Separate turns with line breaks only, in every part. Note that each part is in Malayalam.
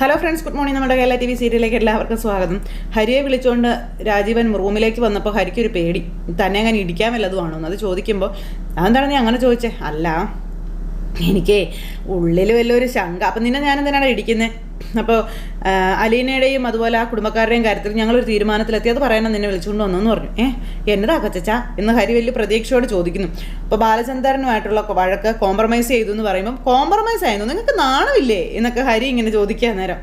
ഹലോ ഫ്രണ്ട്സ് ഗുഡ് മോർണിംഗ് നമ്മുടെ കേരള ടി വി സീരിയലിലേക്ക് എല്ലാവർക്കും സ്വാഗതം. ഹരിയെ വിളിച്ചുകൊണ്ട് രാജീവൻ റൂമിലേക്ക് വന്നപ്പോൾ ഹരിക്കൊരു പേടി. തന്നെ അങ്ങനെ ഇടിക്കാൻ വല്ലതുമാണോ എന്ന് അത് ചോദിക്കുമ്പോൾ അതെന്താണ് നീ അങ്ങനെ ചോദിച്ചേ? അല്ല എനിക്ക് ഉള്ളിൽ വല്ലൊരു ശങ്ക. അപ്പം നിന്നെ ഞാൻ എന്തിനാണ് ഇടിക്കുന്നത് അപ്പോൾ അലീനയുടെയും അതുപോലെ ആ കുടുംബക്കാരുടെയും കാര്യത്തിൽ ഞങ്ങളൊരു തീരുമാനത്തിലെത്തി. അത് പറയാനാണ് നിന്നെ വിളിച്ചുകൊണ്ട് വന്നു എന്ന് പറഞ്ഞു. ഏ എന്നതാ കൊച്ചാ എന്ന് ഹരി വലിയ പ്രതീക്ഷയോട് ചോദിക്കുന്നു. അപ്പോൾ ബാലചന്ദ്രനുമായിട്ടുള്ള വഴക്ക് കോംപ്രമൈസ് ചെയ്തു എന്ന് പറയുമ്പോൾ കോംപ്രമൈസ് ആയിരുന്നു നിങ്ങൾക്ക് നാണമില്ലേ? എന്നൊക്കെ ഹരി ഇങ്ങനെ ചോദിക്കാൻ നേരം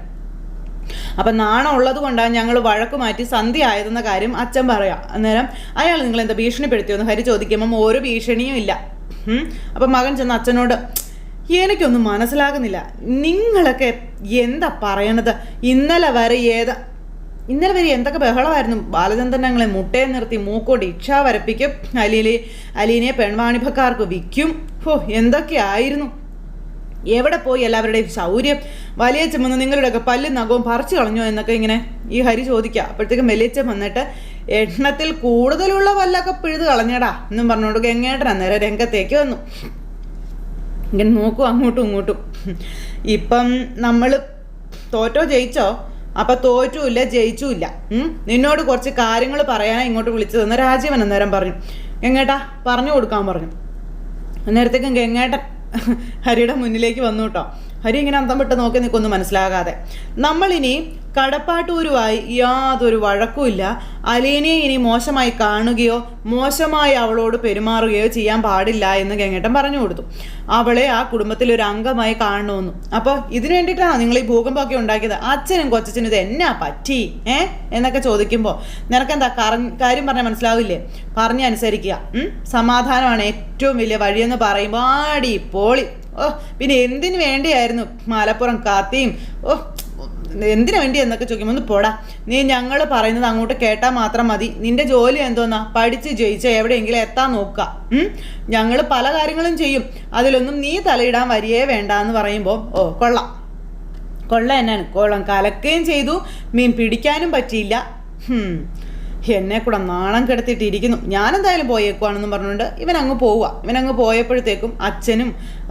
അപ്പം നാണം ഉള്ളത് കൊണ്ടാണ് ഞങ്ങൾ വഴക്ക് മാറ്റി സന്ധി ആയതെന്ന കാര്യം അച്ഛൻ പറയാം. അന്നേരം അയാൾ നിങ്ങൾ എന്താ ഭീഷണിപ്പെടുത്തിയോ? എന്ന് ഹരി ചോദിക്കുമ്പം ഒരു ഭീഷണിയും ഇല്ല. അപ്പം മകൻ ചെന്ന് അച്ഛനോട് എനിക്കൊന്നും മനസ്സിലാകുന്നില്ല. നിങ്ങളൊക്കെ എന്താ പറയണത്? ഇന്നലെ വരെ ഏതാ ഇന്നലെ വരെ എന്തൊക്കെ ബഹളമായിരുന്നു? ബാലചന്ദ്രൻ ഞങ്ങളെ മുട്ടയെ നിർത്തി മൂക്കോട് ഇച്ഛ വരപ്പിക്കും. അലീലെ അലീനെ പെൺവാണിഭക്കാർക്ക് വിൽക്കും. ഹോ എന്തൊക്കെയായിരുന്നു എവിടെ പോയി എല്ലാവരുടെയും ശൗര്യം? വലിയച്ഛൻ വന്ന് നിങ്ങളുടെയൊക്കെ പല്ലും നഖവും പറിച്ചു കളഞ്ഞോ എന്നൊക്കെ ഇങ്ങനെ ഈ ഹരി ചോദിക്കുക. അപ്പോഴത്തേക്കും വലിയച്ഛൻ വന്നിട്ട് എണ്ണത്തിൽ കൂടുതലുള്ള പല്ലൊക്കെ പിഴുത് കളഞ്ഞടാ എന്നും പറഞ്ഞുകൊണ്ട് ഗംഗേട്ടൻ അന്നേരം രംഗത്തേക്ക് വന്നു. ഇങ്ങനെ നോക്കും അങ്ങോട്ടും ഇങ്ങോട്ടും. ഇപ്പം നമ്മൾ തോറ്റോ ജയിച്ചോ? അപ്പം തോറ്റുമില്ല ജയിച്ചുമില്ല നിന്നോട് കുറച്ച് കാര്യങ്ങൾ പറയാനാണ് ഇങ്ങോട്ട് വിളിച്ചതെന്ന് രാജീവൻ അന്നേരം പറഞ്ഞു. ഗംഗേട്ടാ പറഞ്ഞു കൊടുക്കാൻ പറഞ്ഞു. അന്നേരത്തേക്കും ഗംഗേട്ടൻ ഹരിയുടെ മുന്നിലേക്ക് വന്നു കേട്ടോ. ഹരി ഇങ്ങനെ അന്തം വിട്ട് നോക്കി നിൽക്കൊന്നും മനസ്സിലാകാതെ. നമ്മളിനി കടപ്പാട്ടൂരുമായി യാതൊരു വഴക്കുമില്ല അലീനെ ഇനി മോശമായി കാണുകയോ മോശമായി അവളോട് പെരുമാറുകയോ ചെയ്യാൻ പാടില്ല എന്ന് ഗംഗേട്ടൻ പറഞ്ഞു കൊടുത്തു. അവളെ ആ കുടുംബത്തിലൊരു അംഗമായി കാണണമെന്നു. അപ്പോൾ ഇതിനു വേണ്ടിയിട്ടാണ് നിങ്ങൾ ഈ ഭൂകമ്പമൊക്കെ ഉണ്ടാക്കിയത്? അച്ഛനും കൊച്ചച്ഛനും ഇത് എന്നാ പറ്റി? ഏ? എന്നൊക്കെ ചോദിക്കുമ്പോൾ നിനക്കെന്താ കറ കാര്യം പറഞ്ഞാൽ മനസ്സിലാവില്ലേ? പറഞ്ഞ് അനുസരിക്കുക? സമാധാനമാണ് ഏറ്റവും വലിയ വഴിയെന്ന് പറയുമ്പോൾ ആടി പോളി. ഓ പിന്നെ എന്തിനു വേണ്ടിയായിരുന്നു മാലപ്പുറം കാത്തിയും? ഓ എന്തിനു വേണ്ടി എന്നൊക്കെ ചോദിക്കും ഒന്ന് പോടാ. നീ ഞങ്ങൾ പറയുന്നത് അങ്ങോട്ട് കേട്ടാൽ മാത്രം മതി. നിന്റെ ജോലി എന്തോന്നാ? പഠിച്ച് ജയിച്ച എവിടെയെങ്കിലും എത്താൻ നോക്കുക ഞങ്ങൾ പല കാര്യങ്ങളും ചെയ്യും. അതിലൊന്നും നീ തലയിടാൻ വരികയേ വേണ്ട എന്ന് പറയുമ്പോൾ ഓ കൊള്ളാം. കൊള്ള എന്നാണ്. കൊള്ളം. കലക്കുകയും ചെയ്തു. മീൻ പിടിക്കാനും പറ്റിയില്ല. എന്നെ കൂടെ നാണം കെടുത്തിട്ടിരിക്കുന്നു. ഞാനെന്തായാലും പോയേക്കുവാണെന്നും പറഞ്ഞുകൊണ്ട് ഇവൻ അങ്ങ് പോവുക ഇവൻ അങ്ങ് പോയപ്പോഴത്തേക്കും അച്ഛനും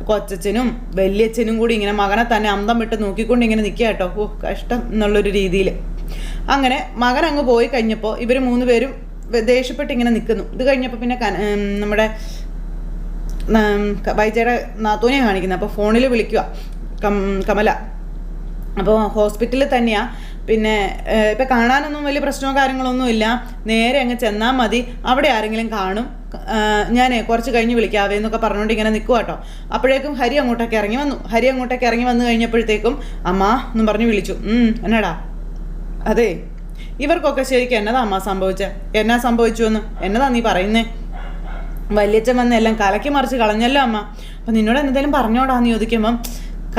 കൊച്ചച്ഛനും വലിയച്ഛനും കൂടി ഇങ്ങനെ മകനെ തന്നെ അന്തം വിട്ട് നോക്കിക്കൊണ്ട് ഇങ്ങനെ നിൽക്കുക കേട്ടോ. ഓ കഷ്ടം എന്നുള്ളൊരു രീതിയിൽ അങ്ങനെ മകൻ അങ്ങ് പോയി കഴിഞ്ഞപ്പോൾ ഇവർ മൂന്ന് പേരും ദേഷ്യപ്പെട്ട് ഇങ്ങനെ നിൽക്കുന്നു. ഇത് കഴിഞ്ഞപ്പോൾ പിന്നെ നമ്മുടെ വൈജയുടെ നാത്തൂനെ കാണിക്കുന്നത്. അപ്പോൾ ഫോണിൽ വിളിക്കുക കമല. അപ്പോൾ ഹോസ്പിറ്റലിൽ തന്നെയാണ് പിന്നെ ഇപ്പം കാണാനൊന്നും വലിയ പ്രശ്നമോ കാര്യങ്ങളൊന്നും ഇല്ല. നേരെ അങ്ങ് ചെന്നാൽ മതി. അവിടെ ആരെങ്കിലും കാണും. ഞാൻ കുറച്ച് കഴിഞ്ഞ് വിളിക്കാവേ എന്നൊക്കെ പറഞ്ഞുകൊണ്ട് ഇങ്ങനെ നിൽക്കുക കേട്ടോ അപ്പോഴേക്കും ഹരി അങ്ങോട്ടേക്ക് ഇറങ്ങി വന്നു. ഹരി അങ്ങോട്ടേക്ക് ഇറങ്ങി വന്നു കഴിഞ്ഞപ്പോഴത്തേക്കും അമ്മ എന്നും പറഞ്ഞ് വിളിച്ചു. എന്നാടാ? അതെ. ഇവർക്കൊക്കെ ശരിക്കും എന്നതാ അമ്മ സംഭവിച്ചത് എന്നാ സംഭവിച്ചു എന്ന്? എന്നതാ നീ പറയുന്നേ? വല്യച്ഛൻ വന്ന് എല്ലാം കലക്കി മറിച്ച് കളഞ്ഞല്ലോ അമ്മ. അപ്പം നിന്നോട് എന്തെങ്കിലും പറഞ്ഞോടാന്ന് ചോദിക്കുമ്പം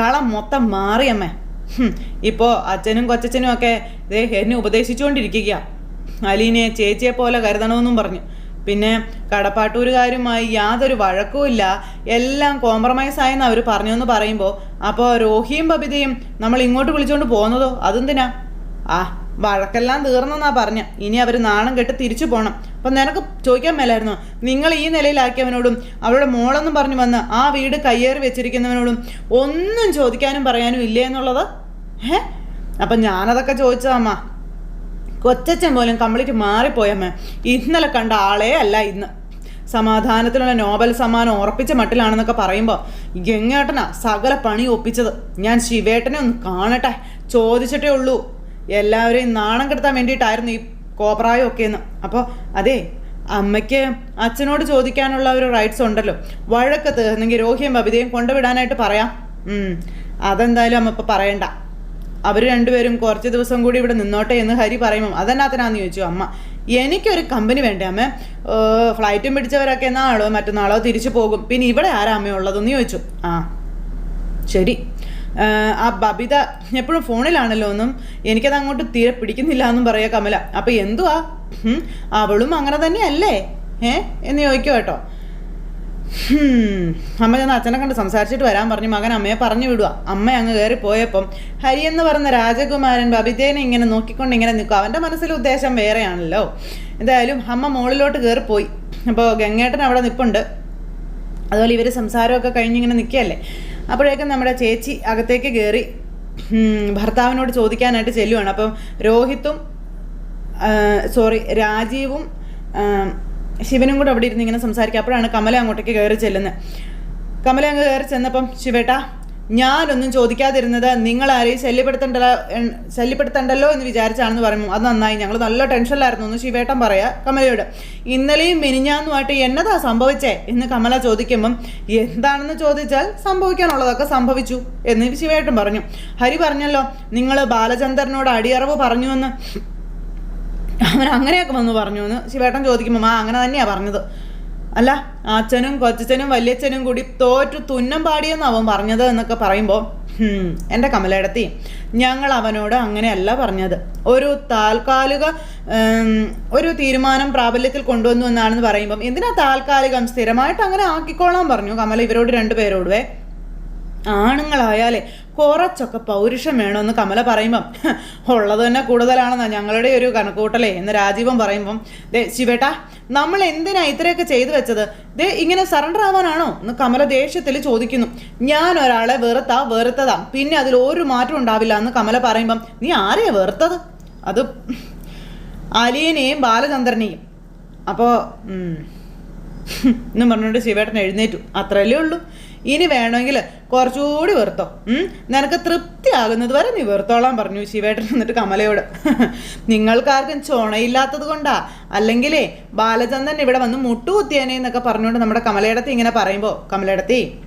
കളം മൊത്തം മാറി അമ്മേ. ഹും, ഇപ്പോ അച്ഛനും കൊച്ചച്ഛനും ഒക്കെ ദേ എന്നെ ഉപദേശിച്ചുകൊണ്ടിരിക്കുക അലീനെ ചേച്ചിയെ പോലെ കരുതണമെന്നും പറഞ്ഞു. പിന്നെ കടപ്പാട്ടൂരുകാരുമായി യാതൊരു വഴക്കുമില്ല എല്ലാം കോംപ്രമൈസ് ആയെന്ന് അവർ പറഞ്ഞെന്ന് പറയുമ്പോൾ അപ്പോൾ രോഹിയും ബബിതയും നമ്മൾ ഇങ്ങോട്ട് വിളിച്ചുകൊണ്ട് പോകുന്നതോ? അതെന്തിനാ? ആ വഴക്കെല്ലാം തീർന്നെന്നാ പറഞ്ഞ. ഇനി അവർ നാണം കെട്ട് തിരിച്ചു പോകണം അപ്പം നിനക്ക് ചോദിക്കാൻ മേലായിരുന്നു? നിങ്ങൾ ഈ നിലയിലാക്കിയവനോടും അവളുടെ മോളെന്നും പറഞ്ഞു വന്ന് ആ വീട് കയ്യേറി വെച്ചിരിക്കുന്നവനോടും ഒന്നും ചോദിക്കാനും പറയാനും ഇല്ലേ എന്നുള്ളത്? ഏ അപ്പം ഞാനതൊക്കെ ചോദിച്ചതമ്മ കൊച്ചച്ഛൻ പോലും കംപ്ലീറ്റ് മാറിപ്പോയമ്മ ഇന്നലെ കണ്ട ആളേ അല്ല ഇന്ന്. സമാധാനത്തിനുള്ള നോബൽ സമ്മാനം ഉറപ്പിച്ച മട്ടിലാണെന്നൊക്കെ പറയുമ്പോൾ ഗംഗേട്ടനാ സകല പണി ഒപ്പിച്ചത്. ഞാൻ ശിവേട്ടനെ ഒന്ന് കാണട്ടെ. ചോദിച്ചിട്ടേ ഉള്ളൂ. എല്ലാവരെയും നാണം കെടുത്താൻ വേണ്ടിയിട്ടായിരുന്നു ഈ കോപ്രായം ഒക്കെ എന്ന് അപ്പോൾ അതെ അമ്മയ്ക്ക് അച്ഛനോട് ചോദിക്കാനുള്ള ഒരു റൈറ്റ്സ് ഉണ്ടല്ലോ. വഴക്ക് തീർന്നെങ്കിൽ രോഹിയും ബബിതയും കൊണ്ടുവിടാനായിട്ട് പറയാം. അതെന്തായാലും അമ്മ ഇപ്പം പറയണ്ട. അവർ രണ്ടുപേരും കുറച്ച് ദിവസം കൂടി ഇവിടെ നിന്നോട്ടെ എന്ന് ഹരി പറയുമ്പോൾ അതെന്നാത്തിനാന്ന് ചോദിച്ചു. അമ്മ എനിക്കൊരു കമ്പനി വേണ്ടേ അമ്മ? ഫ്ലൈറ്റും പിടിച്ചവരൊക്കെ നാളോ മറ്റന്നാളോ തിരിച്ചു പോകും. പിന്നെ ഇവിടെ ആരാ അമ്മ ഉള്ളതെന്ന് ചോദിച്ചു. ആ ശരി. ആ ബബിത എപ്പോഴും ഫോണിലാണല്ലോ ഒന്നും എനിക്കത് അങ്ങോട്ട് തീരെ പിടിക്കുന്നില്ല എന്നും പറയുക കമല. അപ്പം എന്തുവാ? അവളും അങ്ങനെ തന്നെയല്ലേ? ഏ? എന്ന് ചോദിക്കും കേട്ടോ. അമ്മ ചെന്ന് അച്ഛനെ കണ്ട് സംസാരിച്ചിട്ട് വരാൻ പറഞ്ഞു. മകൻ അമ്മയെ പറഞ്ഞു വിടുക അമ്മ അങ്ങ് കയറി പോയപ്പം ഹരി എന്ന് പറഞ്ഞ രാജകുമാരൻ ബബിതേനെ ഇങ്ങനെ നോക്കിക്കൊണ്ട് ഇങ്ങനെ നിൽക്കും. അവന്റെ മനസ്സിലെ ഉദ്ദേശം വേറെയാണല്ലോ. എന്തായാലും അമ്മ മുകളിലോട്ട് കയറി പോയി. അപ്പോൾ ഗംഗേട്ടൻ അവിടെ നിൽപ്പുണ്ട് അതുപോലെ ഇവർ സംസാരമൊക്കെ കഴിഞ്ഞിങ്ങനെ നിൽക്കുകയല്ലേ? അപ്പോഴേക്കും നമ്മുടെ ചേച്ചി അകത്തേക്ക് കയറി ഭർത്താവിനോട് ചോദിക്കാനായിട്ട് ചെല്ലുവാണ്. അപ്പം രോഹിത്തും സോറി രാജീവും ശിവനും കൂടെ അവിടെ ഇരുന്ന് ഇങ്ങനെ സംസാരിക്കുക അപ്പോഴാണ് കമല അങ്ങോട്ടേക്ക് കയറി ചെല്ലുന്നത് കമല അങ്ങ് കയറി ചെന്നപ്പം ശിവേട്ട ഞാനൊന്നും ചോദിക്കാതിരുന്നത് നിങ്ങൾ ആരെയും ശല്യപ്പെടുത്തണ്ടല്ലോ ശല്യപ്പെടുത്തണ്ടല്ലോ എന്ന് വിചാരിച്ചാണെന്ന് പറയുമ്പോൾ അത് നന്നായി. ഞങ്ങൾ നല്ല ടെൻഷനിലായിരുന്നു. എന്ന് ശിവേട്ടൻ പറയാ കമലയോട് ഇന്നലെയും മിനിഞ്ഞാന്നുമായിട്ട് എന്നതാ സംഭവിച്ചേ? എന്ന് കമല ചോദിക്കുമ്പം എന്താണെന്ന് ചോദിച്ചാൽ സംഭവിക്കാനുള്ളതൊക്കെ സംഭവിച്ചു എന്ന് ശിവേട്ടൻ പറഞ്ഞു. ഹരി പറഞ്ഞല്ലോ നിങ്ങൾ ബാലചന്ദ്രനോട് അടിയറവ് പറഞ്ഞുവെന്ന്. അവൻ അങ്ങനെയൊക്കെ വന്ന് പറഞ്ഞു എന്ന് ശിവേട്ടൻ ചോദിക്കുമ്പം ആ അങ്ങനെ തന്നെയാണ് പറഞ്ഞത്. അല്ല അച്ഛനും കൊച്ചച്ഛനും വല്യച്ഛനും കൂടി തോറ്റു തുന്നം പാടിയെന്ന് അവൻ പറഞ്ഞത് എന്നൊക്കെ പറയുമ്പോൾ എന്റെ കമലയിടത്തി ഞങ്ങൾ അവനോട് അങ്ങനെയല്ല പറഞ്ഞത്. ഒരു താൽക്കാലിക ഒരു തീരുമാനം പ്രാബല്യത്തിൽ കൊണ്ടുവന്നു എന്നാണെന്ന് പറയുമ്പം എന്തിനാ താൽക്കാലികം സ്ഥിരമായിട്ട് അങ്ങനെ ആക്കിക്കോളാൻ പറഞ്ഞു കമല ഇവരോട് രണ്ടുപേരോടുവേ ആണുങ്ങളായാലേ കുറച്ചൊക്കെ പൗരുഷം വേണമെന്ന് കമല പറയുമ്പം. "ഹ്, ഉള്ളത് തന്നെ കൂടുതലാണെന്നാണ് ഞങ്ങളുടെ ഒരു കണക്കൂട്ടലേ എന്ന് രാജീവൻ പറയുമ്പം. ദേ ശിവേട്ടാ നമ്മൾ എന്തിനാ ഇത്രയൊക്കെ ചെയ്തു വെച്ചത്? ദേ ഇങ്ങനെ സറണ്ടർ ആവാനാണോ? എന്ന് കമല ദേഷ്യത്തിൽ ചോദിക്കുന്നു. ഞാൻ ഒരാളെ വെറുത്താ വെറുത്തതാ. പിന്നെ അതിൽ ഒരു മാറ്റം ഉണ്ടാവില്ല എന്ന് കമല പറയുമ്പം നീ ആരെയാ വെറുത്തത്? അത് അലിയനെയും ബാലചന്ദ്രനെയും. അപ്പോൾ എന്നും പറഞ്ഞുകൊണ്ട് ശിവേട്ടൻ എഴുന്നേറ്റു. അത്രയല്ലേ ഉള്ളൂ. ഇനി വേണമെങ്കിൽ കുറച്ചുകൂടി വെറുത്തോ? നിനക്ക് തൃപ്തിയാകുന്നത് വരെ നീ വെറുത്തോളാൻ പറഞ്ഞു ശിവേട്ടൻ എന്നിട്ട് കമലയോട്. നിങ്ങൾക്കാർക്കും ചുണയില്ലാത്തത് കൊണ്ടാ. അല്ലെങ്കിലേ ബാലചന്ദ്രൻ ഇവിടെ വന്ന് മുട്ടുകുത്തിയേനെ എന്നൊക്കെ പറഞ്ഞുകൊണ്ട് നമ്മുടെ കമലയിടത്തി ഇങ്ങനെ പറയുമ്പോൾ കമലയിടത്തി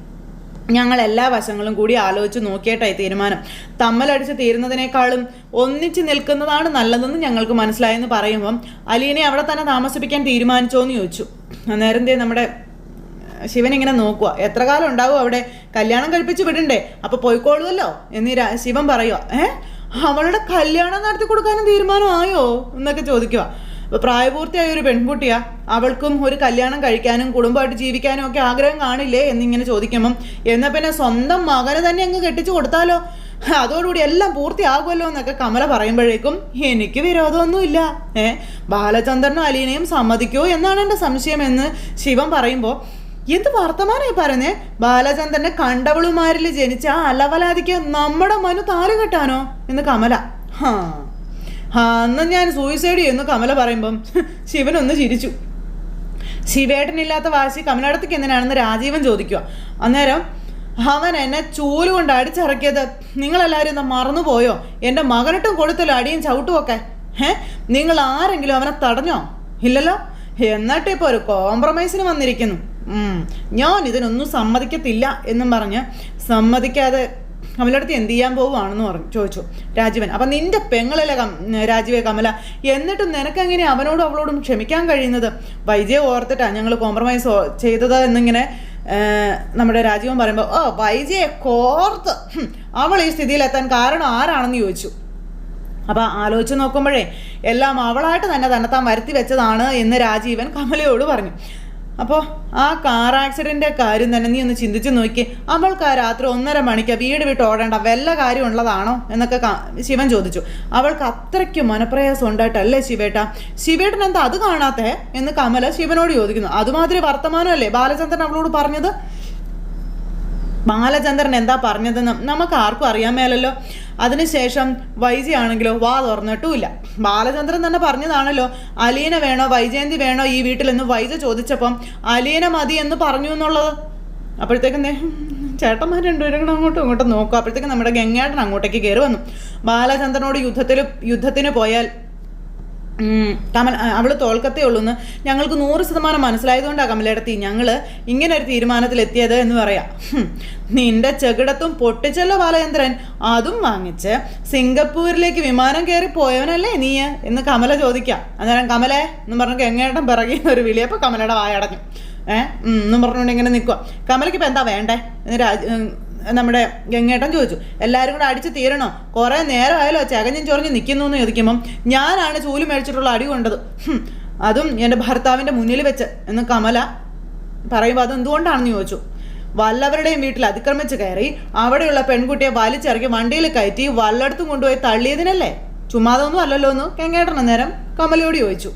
ഞങ്ങൾ എല്ലാ വശങ്ങളും കൂടി ആലോചിച്ച് നോക്കിയിട്ടായി തീരുമാനം. തമ്മലടിച്ച് തീരുന്നതിനേക്കാളും ഒന്നിച്ച് നിൽക്കുന്നതാണ് നല്ലതെന്ന് ഞങ്ങൾക്ക് മനസ്സിലായെന്ന് പറയുമ്പം അലീനെ അവിടെ തന്നെ താമസിപ്പിക്കാൻ തീരുമാനിച്ചോ എന്ന് ചോദിച്ചു. അന്നേരം നമ്മുടെ ശിവൻ ഇങ്ങനെ നോക്കുക. എത്ര കാലം ഉണ്ടാവും അവിടെ? കല്യാണം കഴിപ്പിച്ച് വിടണ്ടേ? അപ്പൊ പോയിക്കോളുമല്ലോ എന്നീ ശിവൻ പറയുക ഏ? അവളുടെ കല്യാണം നടത്തി കൊടുക്കാനും തീരുമാനമായോ? എന്നൊക്കെ ചോദിക്കുക പ്രായപൂർത്തിയായ ഒരു പെൺകുട്ടിയാ. അവൾക്കും ഒരു കല്യാണം കഴിക്കാനും കുടുംബമായിട്ട് ജീവിക്കാനും ഒക്കെ ആഗ്രഹം കാണില്ലേ എന്നിങ്ങനെ ചോദിക്കുമ്പം എന്നാ പിന്നെ സ്വന്തം മകനെ തന്നെ അങ്ങ് കെട്ടിച്ചു കൊടുത്താലോ? അതോടുകൂടി എല്ലാം പൂർത്തിയാകുമല്ലോ എന്നൊക്കെ കമല പറയുമ്പോഴേക്കും എനിക്ക് വിരോധമൊന്നുമില്ല. ഏ? ബാലചന്ദ്രനും അലീനയും സമ്മതിക്കോ എന്നാണ് എന്റെ സംശയം എന്ന് ശിവൻ പറയുമ്പോൾ എന്ത് വർത്തമാനായി പറഞ്ഞേ ബാലചന്ദ്രന്റെ കണ്ടവളുമാരിൽ ജനിച്ച ആ അലവലാതിക്ക് നമ്മുടെ മനു താൽ കെട്ടാനോ? എന്ന് കമല. ഹാ. ഹാ അന്ന് ഞാൻ സൂയിസൈഡ് ചെയ്യുന്നു കമല പറയുമ്പം ഒന്ന് ചിരിച്ചു. ശിവേട്ടനില്ലാത്ത വാശി കമലടത്തേക്ക് എന്തിനാണെന്ന് രാജീവൻ ചോദിക്കുക. അന്നേരം അവൻ എന്നെ ചൂൽ കൊണ്ട് അടിച്ചിറക്കിയത് നിങ്ങളെല്ലാവരും ഒന്ന് മറന്നുപോയോ? എന്റെ മകനിട്ടും കൊടുത്തല്ലോ അടിയും ചവിട്ടും ഒക്കെ. ഏ നിങ്ങൾ ആരെങ്കിലും അവനെ തടഞ്ഞോ? ഇല്ലല്ലോ? എന്നിട്ടിപ്പോൾ ഒരു കോംപ്രമൈസിന് വന്നിരിക്കുന്നു. ഞാൻ ഇതിനൊന്നും സമ്മതിക്കത്തില്ല എന്നും പറഞ്ഞ് സമ്മതിക്കാതെ കമലടുത്ത് എന്ത് ചെയ്യാൻ പോവുകയാണെന്ന് പറഞ്ഞു ചോദിച്ചു. രാജീവൻ അപ്പം നിന്റെ പെങ്ങളല്ലേ കം രാജീവേ കമല എന്നിട്ടും നിനക്കെങ്ങനെ അവനോടും അവളോടും ക്ഷമിക്കാൻ കഴിയുന്നത്? വൈജയെ ഓർത്തിട്ടാണ് ഞങ്ങൾ കോംപ്രമൈസ് ചെയ്തത് എന്നിങ്ങനെ നമ്മുടെ രാജീവൻ പറയുമ്പോൾ ഓ വൈജയെ കോർത്ത് അവൾ ഈ സ്ഥിതിയിലെത്താൻ കാരണം ആരാണെന്ന് ചോദിച്ചു. അപ്പം ആലോചിച്ച് നോക്കുമ്പോഴേ എല്ലാം അവളായിട്ട് തന്നെ തന്നെ താൻ വരുത്തി വെച്ചതാണ് എന്ന് രാജീവൻ കമലയോട് പറഞ്ഞു. അപ്പോൾ ആ കാർ ആക്സിഡന്റെ കാര്യം തന്നെ നീ ഒന്ന് ചിന്തിച്ച് നോക്കി. അവൾക്ക് ആ രാത്രി ഒന്നര മണിക്ക് വീട് വിട്ട് ഓടേണ്ട വല്ല കാര്യം ഉള്ളതാണോ എന്നൊക്കെ ശിവൻ ചോദിച്ചു. അവൾക്ക് അത്രയ്ക്ക് മനപ്രയാസം ഉണ്ടായിട്ടല്ലേ ശിവേട്ട? ശിവേട്ടൻ എന്താ അത് കാണാത്തേ എന്ന് കമല ശിവനോട് ചോദിക്കുന്നു. അതുമാതിരി വർത്തമാനമല്ലേ ബാലചന്ദ്രൻ അവളോട് പറഞ്ഞത്? ബാലചന്ദ്രൻ എന്താ പറഞ്ഞതെന്ന് നമുക്ക് ആർക്കും അറിയാൻ മേലല്ലോ. അതിനുശേഷം വൈജി ആണെങ്കിലോ വാ തുറന്നിട്ടുമില്ല. ബാലചന്ദ്രൻ തന്നെ പറഞ്ഞതാണല്ലോ അലീന വേണോ വൈജയന്തി വേണോ ഈ വീട്ടിലെന്ന് വൈജ ചോദിച്ചപ്പം അലീന മതി എന്ന് പറഞ്ഞു എന്നുള്ളത്. അപ്പോഴത്തേക്കും ചേട്ടന്മാർ രണ്ടുപേരും കൂടെ അങ്ങോട്ടും ഇങ്ങോട്ടും നോക്കും. അപ്പോഴത്തേക്കും നമ്മുടെ ഗംഗേട്ടൻ അങ്ങോട്ടേക്ക് കയറി വന്നു. ബാലചന്ദ്രനോട് യുദ്ധത്തിൽ യുദ്ധത്തിന് പോയാൽ കമൽ ആ, അവൾ തോൽക്കത്തേ ഉള്ളൂ എന്ന് ഞങ്ങൾക്ക് നൂറ് ശതമാനം മനസ്സിലായതുകൊണ്ടാണ് കമലേടത്തി ഞങ്ങൾ ഇങ്ങനെ ഒരു തീരുമാനത്തിലെത്തിയത് എന്ന് പറയാം. നിന്റെ ചെകിടത്തും പൊട്ടിച്ചല്ലോ ബാലചന്ദ്രൻ. അതും വാങ്ങിച്ച് സിംഗപ്പൂരിലേക്ക് വിമാനം കയറി പോയവനല്ലേ നീ എന്ന് കമല ചോദിക്കാം. അന്നേരം കമലേ എന്ന് പറഞ്ഞു എങ്ങേട്ടം പിറകെ ഒരു വിളി കമലയുടെ വായടഞ്ഞു. ഏഹ് എന്നും പറഞ്ഞുകൊണ്ട് ഇങ്ങനെ നിൽക്കുക കമലയ്ക്ക് ഇപ്പം എന്താ വേണ്ടേ? രാജ് നമ്മുടെ ഗംഗേട്ടൻ ചോദിച്ചു എല്ലാവരും കൂടെ അടിച്ച് തീരണോ? കുറേ നേരമായാലോ ചകഞ്ഞും ചൊറിഞ്ഞ് നിൽക്കുന്നു എന്ന് ചോദിക്കുമ്പം ഞാനാണ് ചൂൽ മേടിച്ചിട്ടുള്ള അടി കൊണ്ടത്. അതും എന്റെ ഭർത്താവിന്റെ മുന്നിൽ വെച്ച്. എന്ന് കമല പറയുമ്പോൾ അത് എന്തുകൊണ്ടാണെന്ന് ചോദിച്ചു. വല്ലവരുടെയും വീട്ടിൽ അതിക്രമിച്ച് കയറി അവിടെയുള്ള പെൺകുട്ടിയെ വലിച്ചിറക്കി വണ്ടിയിൽ കയറ്റി വല്ലയിടത്തും കൊണ്ടുപോയി തള്ളിയതിനല്ലേ? ചുമ്മാതൊന്നും അല്ലല്ലോ എന്ന് ഗംഗേട്ടൻ അന്നേരം കമലയോട് ചോദിച്ചു.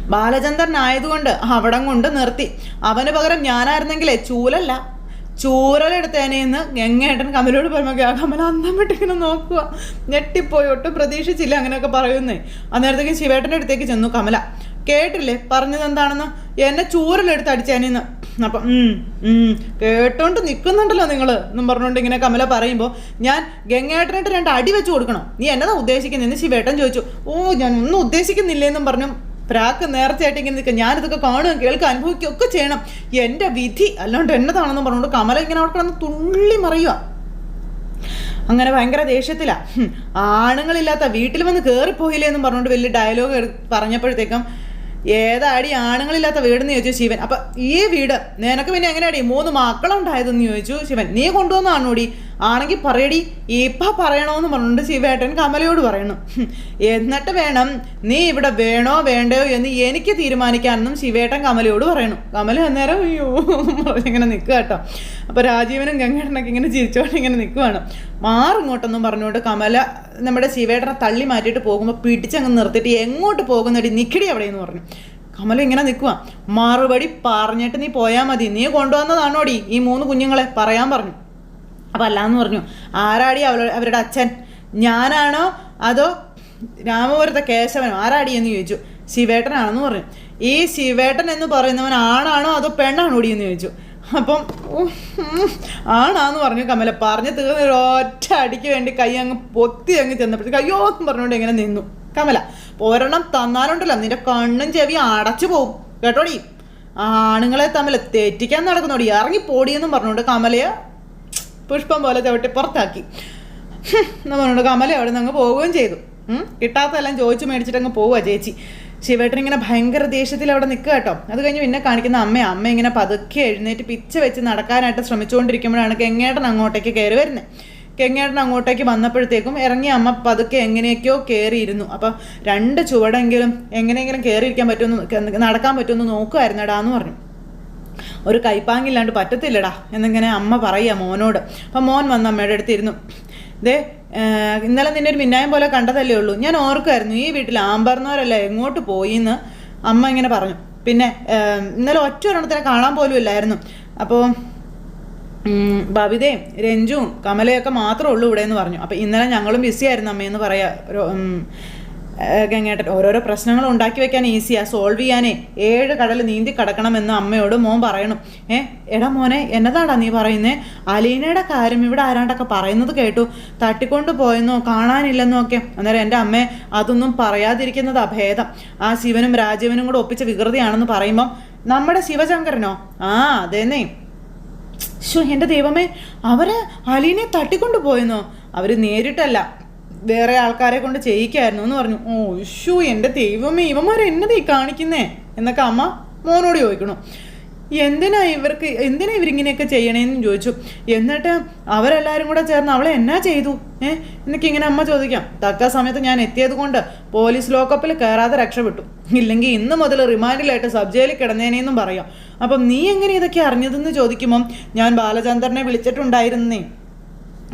ബാലചന്ദ്രൻ ആയതുകൊണ്ട് അവിടം കൊണ്ട് നിർത്തി. അവന് പകരം ഞാനായിരുന്നെങ്കിലേ ചൂലല്ല. ചൂരലെടുത്തേനേന്ന് ഗംഗേട്ടൻ കമലോട് പറയുമ്പോൾ കമല അന്തം വിട്ടിങ്ങനെ നോക്കുക. ഞെട്ടിപ്പോയി ഒട്ടും പ്രതീക്ഷിച്ചില്ല അങ്ങനെയൊക്കെ പറയുന്നേ. അന്നേരത്തേക്ക് ശിവേട്ടന്റെ അടുത്തേക്ക് ചെന്നു കമല. കേട്ടില്ലേ? പറഞ്ഞത് എന്താണെന്ന് എന്നെ ചൂരലെടുത്ത് അടിച്ചേനെന്ന്. അപ്പം കേട്ടോണ്ട് നിൽക്കുന്നുണ്ടല്ലോ നിങ്ങൾ എന്നും പറഞ്ഞുകൊണ്ട് ഇങ്ങനെ കമല പറയുമ്പോൾ ഞാൻ ഗംഗേട്ടനായിട്ട് രണ്ട് അടി വെച്ച് കൊടുക്കണം. നീ എന്നതാ ഉദ്ദേശിക്കുന്നത് എന്ന് ശിവേട്ടൻ ചോദിച്ചു. ഓ ഞാൻ ഒന്നും ഉദ്ദേശിക്കുന്നില്ലേ? എന്നും പറഞ്ഞു. പ്രാക്ക് നേർച്ചയായിട്ട് ഇങ്ങനെ നിൽക്കുക. ഞാനിതൊക്കെ കാണുകയും കേൾക്കുക അനുഭവിക്കുകയും ഒക്കെ ചെയ്യണം. എന്റെ വിധി അല്ലാണ്ട് എന്നതാണെന്ന് പറഞ്ഞുകൊണ്ട് കമല ഇങ്ങനെ അവിടെ കിടന്ന് തുള്ളി മറിയുക അങ്ങനെ ഭയങ്കര ദേഷ്യത്തിലാ. ഹും, ആണുങ്ങളില്ലാത്ത വീട്ടിൽ വന്ന് കയറിപ്പോയില്ലേ എന്ന് പറഞ്ഞുകൊണ്ട് വലിയ ഡയലോഗ് പറഞ്ഞപ്പോഴത്തേക്കും ഏതാടി ആണുങ്ങളില്ലാത്ത വീടെന്ന് ചോദിച്ചു ശിവൻ. അപ്പൊ ഈ വീട് നിനക്ക് പിന്നെ എങ്ങനെയാടി? മൂന്ന് മക്കളുണ്ടായതെന്ന് ചോദിച്ചു ശിവൻ. നീ കൊണ്ടുവന്നാണോടി ആണെങ്കിൽ പറയടി ഇപ്പം പറയണോന്ന് പറഞ്ഞിട്ട് ശിവേട്ടൻ കമലയോട് പറയണം എന്നിട്ട് വേണം നീ ഇവിടെ വേണോ വേണ്ടയോ എന്ന് എനിക്ക് തീരുമാനിക്കാനെന്നും ശിവേട്ടൻ കമലയോട് പറയണം കമല അന്നേരം അയ്യോ ഇങ്ങനെ നിൽക്കുക കേട്ടോ. അപ്പോൾ രാജീവനും ഗംഗേട്ടനൊക്കെ ഇങ്ങനെ ചിരിച്ചോണ്ട് ഇങ്ങനെ നിൽക്കുവാണ്. മാറിങ്ങോട്ടെന്നും പറഞ്ഞുകൊണ്ട് കമല നമ്മുടെ ശിവേട്ടനെ തള്ളി മാറ്റിയിട്ട് പോകുമ്പോൾ പിടിച്ചങ്ങ് നിർത്തിയിട്ട് എങ്ങോട്ട് പോകുന്നടി നിക്കടി അവിടെ എന്ന് പറഞ്ഞു. കമല ഇങ്ങനെ നിൽക്കുക മറുപടി പറഞ്ഞിട്ട് നീ പോയാൽ മതി. നീ കൊണ്ടുവന്നതാണോടി ഈ മൂന്ന് കുഞ്ഞുങ്ങളെ? പറയാൻ പറഞ്ഞു. അപ്പം അല്ലാന്ന് പറഞ്ഞു ആരാടി അവള അവരുടെ അച്ഛൻ? ഞാനാണോ അതോ രാമപുരത്തെ കേശവനോ? ആരാടി? എന്ന് ചോദിച്ചു. ശിവേട്ടനാണെന്ന് പറഞ്ഞു. ഈ ശിവേട്ടൻ എന്ന് പറയുന്നവൻ ആണാണോ അതോ പെണ്ണാണോ ഓടി എന്ന് ചോദിച്ചു. അപ്പം ആണാന്ന് പറഞ്ഞു കമല. പറഞ്ഞു തീർന്ന ഒരു ഒറ്റ അടിക്ക് വേണ്ടി കൈ അങ്ങ് പൊത്തി അങ്ങ് ചെന്നപ്പോഴത്തേക്ക് അയ്യോ എന്ന് പറഞ്ഞുകൊണ്ട് ഇങ്ങനെ നിന്നു. കമല ഒരെണ്ണം തന്നാലുണ്ടല്ലോ. നിന്റെ കണ്ണും ചെവി അടച്ചു പോവും. കേട്ടോടി? ആണുങ്ങളെ തമ്മിൽ തെറ്റിക്കാൻ നടക്കുന്നോടി. ഇറങ്ങി പോടിയെന്നും പറഞ്ഞുകൊണ്ട് കമലയെ പുഷ്പം പോലെ ചവിട്ടി പുറത്താക്കി. നമ്മളോട് കമല അവിടെ നിന്ന് അങ്ങ് പോവുകയും ചെയ്തു. കിട്ടാത്തതെല്ലാം ചോദിച്ചു മേടിച്ചിട്ട് അങ്ങ് പോവുക ചേച്ചി. ശിവേട്ടൻ ഇങ്ങനെ ഭയങ്കര ദേഷ്യത്തിൽ അവിടെ നിൽക്കുക കേട്ടോ. അത് കഴിഞ്ഞ് പിന്നെ കാണിക്കുന്ന അമ്മ അമ്മ ഇങ്ങനെ പതുക്കെ എഴുന്നേറ്റ് പിച്ച വെച്ച് നടക്കാനായിട്ട് ശ്രമിച്ചുകൊണ്ടിരിക്കുമ്പോഴാണ് കെങ്ങേട്ടൻ അങ്ങോട്ടേക്ക് കയറി വരുന്നത് കെങ്ങേട്ടൻ അങ്ങോട്ടേക്ക് വന്നപ്പോഴത്തേക്കും ഇറങ്ങി അമ്മ പതുക്കെ എങ്ങനെയൊക്കെയോ കയറിയിരുന്നു. അപ്പം രണ്ട് ചുവടെങ്കിലും എങ്ങനെയെങ്കിലും കയറിയിരിക്കാൻ പറ്റുമെന്ന് നടക്കാൻ പറ്റുമെന്ന് നോക്കുമായിരുന്നടാ എന്ന് പറഞ്ഞു. ഒരു കൈപ്പാങ്ങില്ലാണ്ട് പറ്റത്തില്ലടാ എന്നിങ്ങനെ അമ്മ പറയുക മോനോട്. അപ്പം മോൻ വന്ന് അമ്മയുടെ അടുത്തിരുന്നു ദേ ഇന്നലെ നിന്നെ ഒരു മിന്നായം പോലെ കണ്ടതല്ലേ ഉള്ളൂ. ഞാൻ ഓർക്കുമായിരുന്നു ഈ വീട്ടിൽ ആമ്പർന്നവരല്ല എങ്ങോട്ട് പോയിന്ന്? അമ്മ ഇങ്ങനെ പറഞ്ഞു. പിന്നെ ഇന്നലെ ഒറ്റ ഒരെണ്ണത്തിനെ കാണാൻ പോലും ഇല്ലായിരുന്നു. അപ്പോൾ ബവിതയും രഞ്ജുവും കമലയൊക്കെ മാത്രമേ ഉള്ളൂ ഇവിടെ എന്ന് പറഞ്ഞു. അപ്പം ഇന്നലെ ഞങ്ങളും ബിസി ആയിരുന്നു അമ്മയെന്ന് പറയാ ഗംഗേട്ടൻ ഓരോരോ പ്രശ്നങ്ങൾ ഉണ്ടാക്കി വെക്കാൻ ഈസിയാ സോൾവ് ചെയ്യാനേ ഏഴ് കടൽ നീന്തി കടക്കണമെന്ന് അമ്മയോട് മോൻ പറയണം. ഏ എടാ മോനെ എന്നതാടാ നീ പറയുന്നേ? അലീനയുടെ കാര്യം ഇവിടെ ആരാണ്ടൊക്കെ പറയുന്നത് കേട്ടു. തട്ടിക്കൊണ്ട് പോയെന്നോ കാണാനില്ലെന്നോ ഒക്കെ. അന്നേരം എന്റെ അമ്മ അതൊന്നും പറയാതിരിക്കുന്നതാ അഭേദം ആ ശിവനും രാജീവനും കൂടെ ഒപ്പിച്ച വികൃതിയാണെന്ന് പറയുമ്പം നമ്മുടെ ശിവശങ്കരനോ? ആ അതേന്നേ. ശോ എന്റെ ദൈവമേ അവർ അലീനെ തട്ടിക്കൊണ്ടു പോയെന്നോ? അവർ നേരിട്ടല്ല. വേറെ ആൾക്കാരെ കൊണ്ട് ചെയ്യിക്കായിരുന്നു എന്ന് പറഞ്ഞു. ഓ ഷൂ എന്റെ ദൈവമേ ഇവന്മാർ എന്നതീ കാണിക്കുന്നേ? എന്നൊക്കെ അമ്മ മോനോട് ചോദിക്കണു എന്തിനാ ഇവർക്ക് എന്തിനാ ഇവരിങ്ങനെയൊക്കെ ചെയ്യണേന്ന് ചോദിച്ചു. എന്നിട്ട് അവരെല്ലാവരും കൂടെ ചേർന്ന് അവളെ എന്നാ ചെയ്തു? ഏ? എന്നൊക്കെ ഇങ്ങനെ അമ്മ ചോദിക്കാം. തക്ക സമയത്ത് ഞാൻ എത്തിയത് കൊണ്ട് പോലീസ് ലോക്കപ്പിൽ കയറാതെ രക്ഷപ്പെട്ടു. ഇല്ലെങ്കിൽ ഇന്ന് മുതൽ റിമാൻഡിലായിട്ട് സബ് ജയിലിൽ കിടന്നേനെന്നും പറയാം. അപ്പം നീ എങ്ങനെ ഇതൊക്കെ അറിഞ്ഞതെന്ന് ചോദിക്കുമ്പം ഞാൻ ബാലചന്ദ്രനെ വിളിച്ചിട്ടുണ്ടായിരുന്നേ.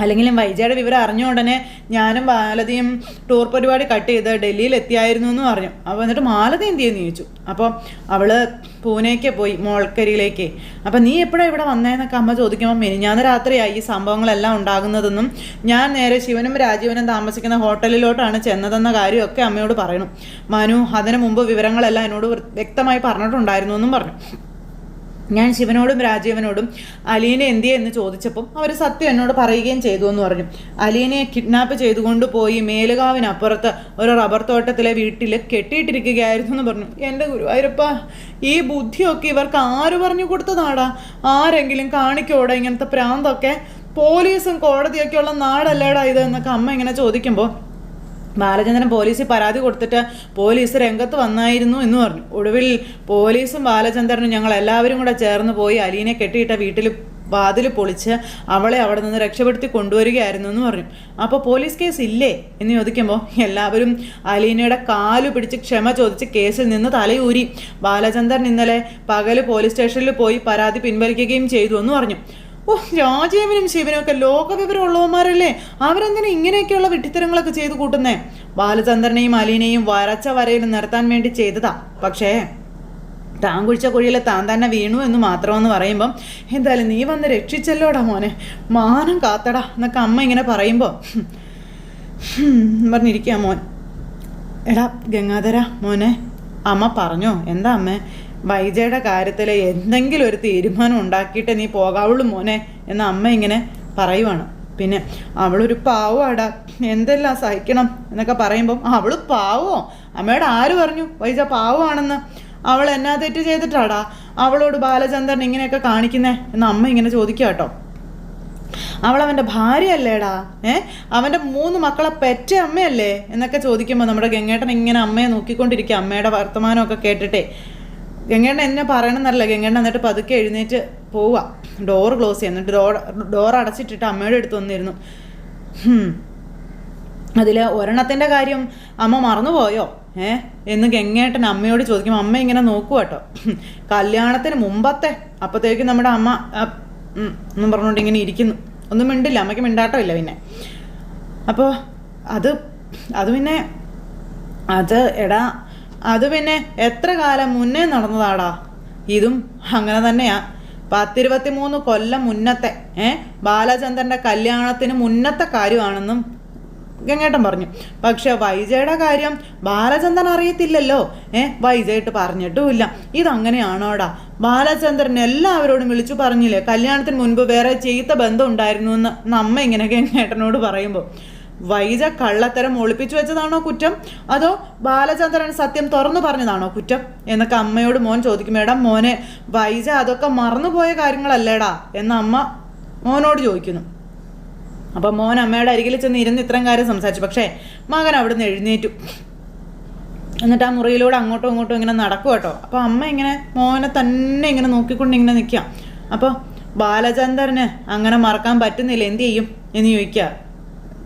അല്ലെങ്കിലും വൈജയുടെ വിവരം അറിഞ്ഞ ഉടനെ ഞാനും മാലതിയും ടൂർ പരിപാടി കട്ട് ചെയ്ത് ഡൽഹിയിൽ എത്തിയായിരുന്നു എന്ന് പറഞ്ഞു. അപ്പോൾ എന്നിട്ട് മാലതി എന്ത് ചെയ്യുന്നു ചോദിച്ചു. അപ്പോൾ അവൾ പൂനെക്ക് പോയി മോൾക്കരിയിലേക്ക്. അപ്പം നീ എപ്പോഴാണ് ഇവിടെ വന്നതെന്നൊക്കെ അമ്മ ചോദിക്കുമ്പോൾ മെനിഞ്ഞാന്ന് രാത്രിയായി ഈ സംഭവങ്ങളെല്ലാം ഉണ്ടാകുന്നതെന്നും ഞാൻ നേരെ ശിവനും രാജീവനും താമസിക്കുന്ന ഹോട്ടലിലോട്ടാണ് ചെന്നതെന്ന കാര്യമൊക്കെ അമ്മയോട് പറയണം. മനു അതിനു മുമ്പ് വിവരങ്ങളെല്ലാം എന്നോട് വ്യക്തമായി പറഞ്ഞിട്ടുണ്ടായിരുന്നു എന്നും പറഞ്ഞു. ഞാൻ ശിവനോടും രാജീവനോടും അലീനെ എന്തിയെ എന്ന് ചോദിച്ചപ്പം അവർ സത്യം എന്നോട് പറയുകയും ചെയ്തു എന്ന് പറഞ്ഞു. അലീനെ കിഡ്നാപ്പ് ചെയ്തുകൊണ്ട് പോയി മേലുകാവിനപ്പുറത്ത് ഒരു റബ്ബർ തോട്ടത്തിലെ വീട്ടിൽ കെട്ടിയിട്ടിരിക്കുകയായിരുന്നു എന്ന് പറഞ്ഞു. എന്റെ ഗുരുവായൂരപ്പ ഈ ബുദ്ധിയൊക്കെ ഇവർക്ക് ആര് പറഞ്ഞു കൊടുത്തതാടാ? ആരെങ്കിലും കാണിക്കോടെ ഇങ്ങനത്തെ പ്രാന്തൊക്കെ? പോലീസും കോടതിയൊക്കെയുള്ള നാടല്ലേടാ ഇത്? എന്നൊക്കെ അമ്മ ഇങ്ങനെ ചോദിക്കുമ്പോൾ ബാലചന്ദ്രൻ പോലീസിൽ പരാതി കൊടുത്തിട്ട് പോലീസ് രംഗത്ത് വന്നായിരുന്നു എന്ന് പറഞ്ഞു. ഒടുവിൽ പോലീസും ബാലചന്ദ്രനും ഞങ്ങൾ എല്ലാവരും കൂടെ ചേർന്ന് പോയി അലീനെ കെട്ടിയിട്ട വീട്ടിൽ വാതിൽ പൊളിച്ച് അവളെ അവിടെ നിന്ന് രക്ഷപ്പെടുത്തി കൊണ്ടുവരികയായിരുന്നു എന്ന് പറഞ്ഞു. അപ്പോൾ പോലീസ് കേസ് ഇല്ലേ എന്ന് ചോദിക്കുമ്പോൾ എല്ലാവരും അലീനയുടെ കാലു പിടിച്ച് ക്ഷമ ചോദിച്ച് കേസിൽ നിന്ന് തലയൂരി. ബാലചന്ദ്രൻ ഇന്നലെ പകൽ പോലീസ് സ്റ്റേഷനിൽ പോയി പരാതി പിൻവലിക്കുകയും ചെയ്തു എന്ന് പറഞ്ഞു. ഓ രാജീവനും ശിവനും ഒക്കെ ലോകവിവരം ഉള്ളവന്മാരല്ലേ അവരെന്തിനാ ഇങ്ങനെയൊക്കെയുള്ള വിട്ടിത്തരങ്ങളൊക്കെ ചെയ്തു കൂട്ടുന്നേ? ബാലചന്ദ്രനെയും അലീനെയും വരച്ച വരയിൽ നിർത്താൻ വേണ്ടി ചെയ്തതാ. പക്ഷേ താൻ കുഴിച്ച കുഴിയിൽ താൻ തന്നെ വീണു എന്ന് മാത്രമെന്ന് പറയുമ്പം എന്തായാലും നീ വന്ന് രക്ഷിച്ചല്ലോടാ മോനെ? മാനം കാത്തടാ എന്നൊക്കെ അമ്മ ഇങ്ങനെ പറയുമ്പോൾ പറഞ്ഞിരിക്കുക മോൻ. എടാ ഗംഗാധര മോനെ. അമ്മ പറഞ്ഞോ എന്താ അമ്മേ? വൈജയുടെ കാര്യത്തിൽ എന്തെങ്കിലും ഒരു തീരുമാനം ഉണ്ടാക്കിയിട്ട് നീ പോകാവുള്ളൂ മോനെ എന്ന് അമ്മ ഇങ്ങനെ പറയുവാണ്. പിന്നെ അവളൊരു പാവാട എന്തെല്ലാം സഹിക്കണം എന്നൊക്കെ പറയുമ്പം അവൾ പാവോ? അമ്മയോട് ആര് പറഞ്ഞു? വൈജ പാവമാണെന്ന്. അവൾ എന്നാ തെറ്റ് ചെയ്തിട്ടാടാ? അവളോട് ബാലചന്ദ്രൻ ഇങ്ങനെയൊക്കെ കാണിക്കുന്നേ എന്ന് അമ്മ ഇങ്ങനെ ചോദിക്കുക കേട്ടോ. അവൾ അവന്റെ ഭാര്യയല്ലേടാ? ഏ? അവന്റെ മൂന്ന് മക്കളെ പെറ്റ അമ്മയല്ലേ? എന്നൊക്കെ ചോദിക്കുമ്പോൾ നമ്മുടെ ഗംഗേട്ടൻ ഇങ്ങനെ അമ്മയെ നോക്കിക്കൊണ്ടിരിക്കുക അമ്മയുടെ വർത്തമാനമൊക്കെ കേട്ടിട്ടേ. ഗംഗേട്ടൻ എന്നെ പറയണമെന്നല്ല ഗംഗേണ്ട എന്നിട്ട് പതുക്കെ എഴുന്നേറ്റ് പോവുക ഡോർ ക്ലോസ് ചെയ്യുക എന്നിട്ട് ഡോർ ഡോർ അടച്ചിട്ടിട്ട് അമ്മയുടെ അടുത്ത് വന്നിരുന്നു. അതിൽ ഒരെണ്ണത്തിന്റെ കാര്യം അമ്മ മറന്നുപോയോ? ഏ? എന്ന് ഗംഗേട്ടൻ അമ്മയോട് ചോദിക്കും. അമ്മ ഇങ്ങനെ നോക്കുക കേട്ടോ കല്യാണത്തിന് മുമ്പത്തെ അപ്പോഴത്തേക്കും നമ്മുടെ അമ്മ എന്നും പറഞ്ഞുകൊണ്ട് ഇങ്ങനെ ഇരിക്കുന്നു. ഒന്നും മിണ്ടില്ല. അമ്മയ്ക്ക് മിണ്ടാട്ടമില്ല പിന്നെ. അപ്പോൾ അത് അത് പിന്നെ അത് എടാ അത് പിന്നെ എത്ര കാലം മുന്നേ നടന്നതാടാ? ഇതും അങ്ങനെ തന്നെയാ. പത്തിരുപത്തി മൂന്ന് കൊല്ലം മുന്നത്തെ ഏ? ബാലചന്ദ്രന്റെ കല്യാണത്തിന് മുന്നത്തെ കാര്യമാണെന്നും ഗംഗേട്ടൻ പറഞ്ഞു. പക്ഷെ വൈജയുടെ കാര്യം ബാലചന്ദ്രൻ അറിയത്തില്ലല്ലോ ഏ? വൈജയിട്ട് പറഞ്ഞിട്ടുമില്ല. ഇതങ്ങനെയാണോടാ? ബാലചന്ദ്രൻ എല്ലാവരോടും വിളിച്ചു പറഞ്ഞില്ലേ കല്യാണത്തിന് മുൻപ് വേറെ ചീത്ത ബന്ധം ഉണ്ടായിരുന്നു എന്ന് നമ്മ ഇങ്ങനെ ഗംഗേട്ടനോട് പറയുമ്പോൾ വൈജ കള്ളത്തരം ഒളിപ്പിച്ചു വെച്ചതാണോ കുറ്റം? അതോ ബാലചന്ദ്രൻ സത്യം തുറന്നു പറഞ്ഞതാണോ കുറ്റം? എന്നൊക്കെ അമ്മയോട് മോൻ ചോദിക്കും. മേഡം മോനെ വൈജ അതൊക്കെ മറന്നുപോയ കാര്യങ്ങളല്ലേടാ? എന്ന് അമ്മ മോനോട് ചോദിക്കുന്നു. അപ്പം മോൻ അമ്മയുടെ അരികിൽ ചെന്ന് ഇരുന്ന് ഇത്രയും കാര്യം സംസാരിച്ചു. പക്ഷേ മകൻ അവിടുന്ന് എഴുന്നേറ്റു. എന്നിട്ട് ആ മുറിയിലൂടെ അങ്ങോട്ടും ഇങ്ങോട്ടും ഇങ്ങനെ നടക്കും കേട്ടോ. അപ്പോൾ അമ്മ ഇങ്ങനെ മോനെ തന്നെ ഇങ്ങനെ നോക്കിക്കൊണ്ട് ഇങ്ങനെ നിൽക്കാം അപ്പോൾ ബാലചന്ദ്രന് അങ്ങനെ മറക്കാൻ പറ്റുന്നില്ല. എന്ത് ചെയ്യും എന്ന് ചോദിക്കുക.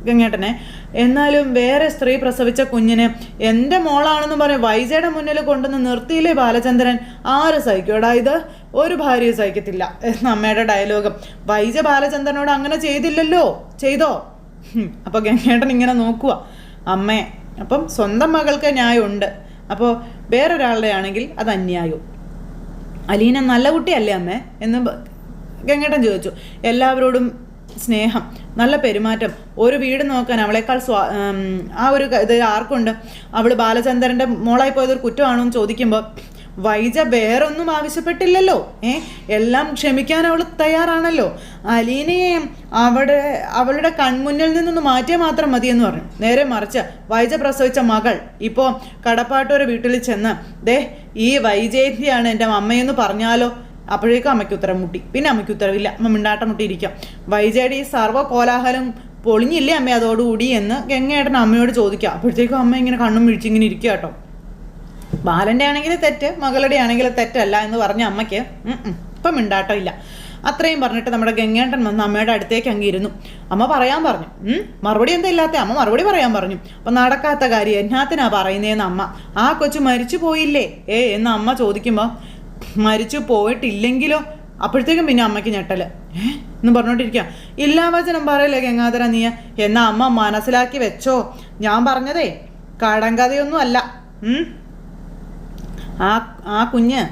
ഗംഗേട്ടനെ. എന്നാലും വേറെ സ്ത്രീ പ്രസവിച്ച കുഞ്ഞിന് എന്റെ മോളാണെന്ന് പറഞ്ഞ് വൈജയുടെ മുന്നിൽ കൊണ്ടുവന്ന് നിർത്തിയില്ലേ ബാലചന്ദ്രൻ? ആര് സഹിക്കോടാ ഇത്? ഒരു ഭാര്യയും സഹിക്കത്തില്ല. എന്ന് അമ്മയുടെ ഡയലോഗും. വൈജ ബാലചന്ദ്രനോട് അങ്ങനെ ചെയ്തില്ലല്ലോ. ചെയ്തോ? അപ്പോൾ അപ്പൊ ഗംഗേട്ടൻ ഇങ്ങനെ നോക്കുക അമ്മേ അപ്പം സ്വന്തം മകൾക്ക് ന്യായമുണ്ട്. അപ്പോൾ വേറൊരാളുടെ ആണെങ്കിൽ അത് അന്യായവും അലീന നല്ല കുട്ടിയല്ലേ അമ്മേ? എന്ന് ഗംഗേട്ടൻ ചോദിച്ചു. എല്ലാവരോടും സ്നേഹം നല്ല പെരുമാറ്റം. ഒരു വീട് നോക്കാൻ അവളെക്കാൾ സ്വാ ആ ഒരു ഇത് ആർക്കുണ്ട്? അവൾ ബാലചന്ദ്രന്റെ മോളായി പോയത് ഒരു കുറ്റമാണോ എന്ന് ചോദിക്കുമ്പോൾ വൈജ വേറൊന്നും ആവശ്യപ്പെട്ടില്ലല്ലോ. ഏ എല്ലാം ക്ഷമിക്കാൻ അവൾ തയ്യാറാണല്ലോ. അലീനയെ അവിടെ അവളുടെ കൺമുന്നിൽ നിന്നൊന്ന് മാറ്റിയാൽ മാത്രം മതിയെന്ന് പറഞ്ഞു. നേരെ മറിച്ച് വൈജ പ്രസവിച്ച മകൾ ഇപ്പോൾ കടപ്പാട്ടൊരു വീട്ടിൽ ചെന്ന് ദേ ഈ വൈജയന്തിയാണ് എന്റെ അമ്മയെന്ന് പറഞ്ഞാലോ? അപ്പോഴേക്കും അമ്മയ്ക്ക് ഉത്തരം മുട്ടി. പിന്നെ അമ്മയ്ക്ക് ഉത്തരവില്ല അമ്മ മിണ്ടാട്ടം മുട്ടിയിരിക്കാം വൈജയുടെ ഈ സർവ കോലാഹലം പൊളിഞ്ഞില്ലേ അമ്മ അതോടുകൂടി എന്ന് ഗംഗയേട്ടൻ അമ്മയോട് ചോദിക്കുക അപ്പോഴത്തേക്കും അമ്മ ഇങ്ങനെ കണ്ണും മിഴിച്ചിങ്ങനെ ഇരിക്കുക കേട്ടോ. ബാലന്റെ ആണെങ്കിൽ തെറ്റ് മകളുടെ ആണെങ്കിൽ തെറ്റല്ല എന്ന് പറഞ്ഞ അമ്മയ്ക്ക് ഇപ്പം മിണ്ടാട്ടം ഇല്ല. അത്രയും പറഞ്ഞിട്ട് നമ്മുടെ ഗംഗേട്ടൻ വന്ന് അമ്മയുടെ അടുത്തേക്ക് അങ്ങ് ഇരുന്നു. അമ്മ പറയാൻ പറഞ്ഞു. മറുപടി എന്താ ഇല്ലാത്ത? അമ്മ മറുപടി പറയാൻ പറഞ്ഞു. അപ്പം നടക്കാത്ത കാര്യം എന്നാത്തിനാ പറയുന്നതെന്ന് അമ്മ. ആ കൊച്ചു മരിച്ചു പോയില്ലേ? ഏ എന്ന് അമ്മ ചോദിക്കുമ്പോൾ മരിച്ചു പോയിട്ടില്ലെങ്കിലോ? അപ്പോഴത്തേക്കും പിന്നെ അമ്മയ്ക്ക് ഞെട്ടൽ. എന്ന് പറഞ്ഞോണ്ടിരിക്കുക ഇല്ലാ വചനം പറയല്ലേ ഗംഗാധര നീ എന്നാ അമ്മ മനസ്സിലാക്കി വെച്ചോ? ഞാൻ പറഞ്ഞതേ കടങ്കഥയൊന്നും അല്ല. ആ ആ കുഞ്ഞ്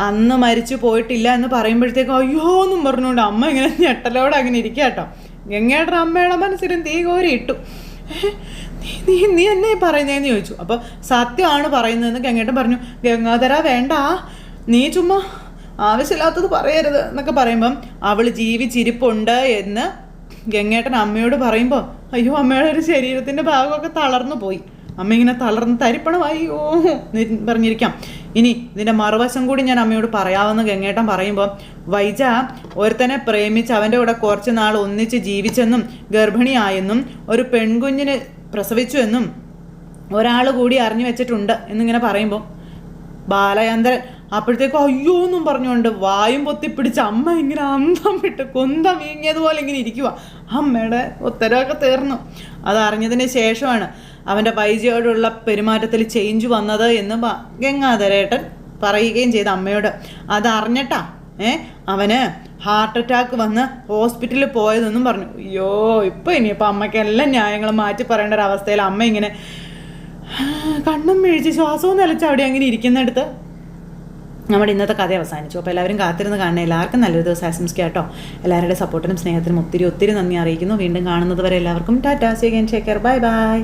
അന്ന് മരിച്ചു പോയിട്ടില്ല എന്ന് പറയുമ്പോഴത്തേക്കും അയ്യോ എന്നും പറഞ്ഞുകൊണ്ട് അമ്മ ഇങ്ങനെ ഞെട്ടലോടെ അങ്ങനെ ഇരിക്കുക കേട്ടോ. ഗംഗയുടെ അമ്മയുടെ മനസ്സിലും തീ കോരി ഇട്ടു. നീ നീ എന്നെ പറയുന്നതെന്ന് ചോദിച്ചു. അപ്പോൾ സത്യമാണ് പറയുന്നതെന്ന് ഗംഗേട്ടൻ പറഞ്ഞു. ഗംഗാധര വേണ്ട. നീ ചുമ്മാ ആവശ്യമില്ലാത്തത് പറയരുത് എന്നൊക്കെ പറയുമ്പം അവൾ ജീവിച്ചിരിപ്പുണ്ട് എന്ന് ഗംഗേട്ടൻ അമ്മയോട് പറയുമ്പോൾ അയ്യോ അമ്മയുടെ ഒരു ശരീരത്തിന്റെ ഭാഗമൊക്കെ തളർന്നു പോയി. അമ്മ ഇങ്ങനെ തളർന്ന് തരിപ്പണമായി. ഓ പറഞ്ഞിരിക്കാം. ഇനി ഇതിന്റെ മറുവശം കൂടി ഞാൻ അമ്മയോട് പറയാമെന്ന് ഗംഗേട്ടൻ പറയുമ്പോൾ വൈജ ഒരുത്തനെ പ്രേമിച്ച് അവന്റെ കൂടെ കുറച്ച് നാൾ ഒന്നിച്ച് ജീവിച്ചെന്നും ഗർഭിണിയായെന്നും ഒരു പെൺകുഞ്ഞിന് പ്രസവിച്ചു എന്നും ഒരാൾ കൂടി അറിഞ്ഞു വെച്ചിട്ടുണ്ട് എന്നിങ്ങനെ പറയുമ്പോൾ ബാലചന്ദ്രൻ അപ്പോഴത്തേക്കും അയ്യോ എന്നും പറഞ്ഞുകൊണ്ട് വായും പൊത്തിപ്പിടിച്ച് അമ്മ ഇങ്ങനെ അന്തം വിട്ട് കൊന്തം വീങ്ങിയതുപോലെ ഇങ്ങനെ ഇരിക്കുക അമ്മയുടെ ഉത്തരവൊക്കെ തീർന്നു. അത് ശേഷമാണ് അവന്റെ വൈജയോടുള്ള പെരുമാറ്റത്തിൽ ചേഞ്ച് വന്നത് എന്ന് ഗംഗാധരേട്ടൻ പറയുകയും ചെയ്തു അമ്മയോട്. അത് ഏ? അവന് ഹാർട്ട് അറ്റാക്ക് വന്ന് ഹോസ്പിറ്റലിൽ പോയതെന്നും പറഞ്ഞു. അയ്യോ ഇപ്പം ഇനിയിപ്പോൾ അമ്മയ്ക്ക് എല്ലാ ന്യായങ്ങളും മാറ്റി പറയേണ്ട ഒരു അവസ്ഥയിൽ അമ്മ ഇങ്ങനെ കണ്ണും മിഴിച്ച് ശ്വാസവും നിലച്ച് അവിടെ അങ്ങനെ ഇരിക്കുന്നിടത്ത് നമ്മുടെ ഇന്നത്തെ കഥ അവസാനിച്ചു. അപ്പോൾ എല്ലാവരും കാത്തിരുന്ന് കാണണേ. എല്ലാവർക്കും നല്ലൊരു ദിവസം ആശംസിക്കുക കേട്ടോ. എല്ലാവരുടെ സപ്പോർട്ടിനും സ്നേഹത്തിനും ഒത്തിരി ഒത്തിരി നന്ദി അറിയിക്കുന്നു. വീണ്ടും കാണുന്നത് വരെ എല്ലാവർക്കും tata. See again bye bye